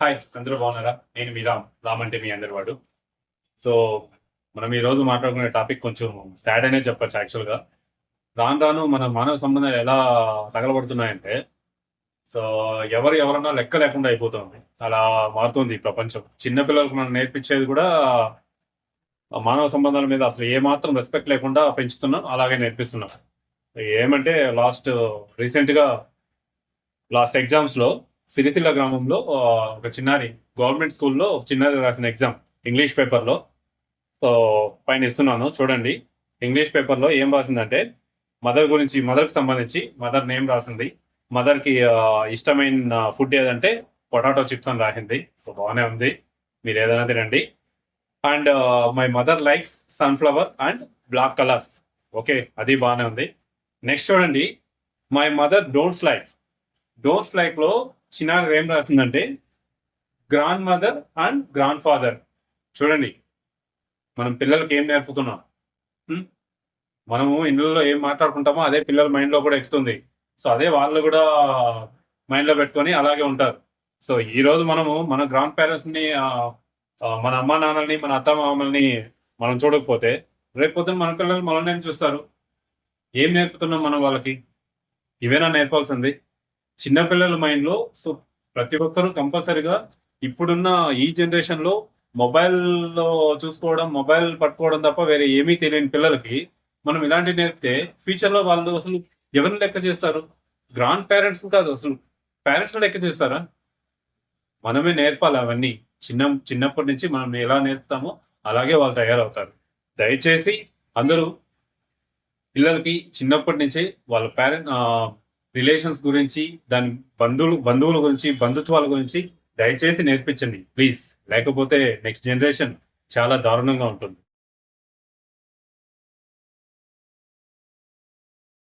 Hi అందరూ బాగున్నారా? నేను మీ రామ్. రామ్ అంటే మీ అందరి వాడు సో మనం ఈ రోజు మాట్లాడుకునే టాపిక్ కొంచెం సాడ్ అనే చెప్పచ్చు యాక్చువల్గా రాను రాను మన మానవ సంబంధాలు ఎలా తగలబడుతున్నాయంటే సో ఎవరు ఎవరన్నా లెక్క లేకుండా అయిపోతుంది. అలా మారుతుంది ఈ ప్రపంచం. చిన్నపిల్లలకు మనం నేర్పించేది కూడా మానవ సంబంధాల మీద అసలు ఏమాత్రం రెస్పెక్ట్ లేకుండా పెంచుతున్నాం అలాగే నేర్పిస్తున్నాం. ఏమంటే లాస్ట్ రీసెంట్గా లాస్ట్ ఎగ్జామ్స్లో సిరిసిల్ల గ్రామంలో ఒక చిన్నారి గవర్నమెంట్ స్కూల్లో ఒక చిన్నారి రాసిన ఎగ్జామ్ ఇంగ్లీష్ పేపర్లో. సో పైన ఇస్తున్నాను చూడండి. ఇంగ్లీష్ పేపర్లో ఏం రాసిందంటే మదర్ గురించి మదర్కి సంబంధించి మదర్ నేమ్ రాసింది. మదర్కి ఇష్టమైన ఫుడ్ ఏదంటే పొటాటో చిప్స్ అని రాసింది. సో బాగానే ఉంది. మీరు ఏదైనా తినండి. And my mother likes sunflower and black colours. Okay అది బాగానే ఉంది. నెక్స్ట్ చూడండి. My mother don'ts like. Don'ts లైక్లో చిన్నారి ఏం రాసిందంటే grandmother and grandfather చూడండి మనం పిల్లలకి ఏం నేర్పుతున్నాం? మనము ఇళ్ళలో ఏం మాట్లాడుకుంటామో అదే పిల్లల మైండ్లో కూడా ఎక్కుతుంది. సో అదే వాళ్ళు కూడా మైండ్లో పెట్టుకొని అలాగే ఉంటారు. సో ఈ రోజు మనము మన గ్రాండ్ పేరెంట్స్ని మన అమ్మ నాన్నల్ని మన అత్త మామల్ని మనం చూడకపోతే రేపు పొద్దున మన పిల్లలు మనల్ని ఏం చూస్తారు? ఏం నేర్పుతున్నాం మనం వాళ్ళకి? ఇవేనా నేర్పాల్సింది? చిన్నపిల్లల మైండ్లో సో ప్రతి ఒక్కరూ కంపల్సరీగా ఇప్పుడున్న ఈ జనరేషన్లో మొబైల్లో చూసుకోవడం మొబైల్ పట్టుకోవడం తప్ప వేరే ఏమీ తెలియని పిల్లలకి మనం ఇలాంటివి నేర్పితే ఫ్యూచర్లో వాళ్ళు అసలు ఎవరిని లెక్క చేస్తారు? గ్రాండ్ పేరెంట్స్ కాదు అసలు. పేరెంట్స్ లెక్క చేస్తారా? మనమే నేర్పాలి అవన్నీ. చిన్న చిన్నప్పటి నుంచి మనం ఎలా నేర్పుతామో అలాగే వాళ్ళు తయారవుతారు. దయచేసి అందరూ పిల్లలకి చిన్నప్పటి నుంచే వాళ్ళ పేరెంట్ రిలేషన్స్ గురించి దాని బంధువులు బంధువుల గురించి బంధుత్వాల గురించి దయచేసి నేర్పించండి. ప్లీజ్. లేకపోతే నెక్స్ట్ జనరేషన్ చాలా దారుణంగా ఉంటుంది.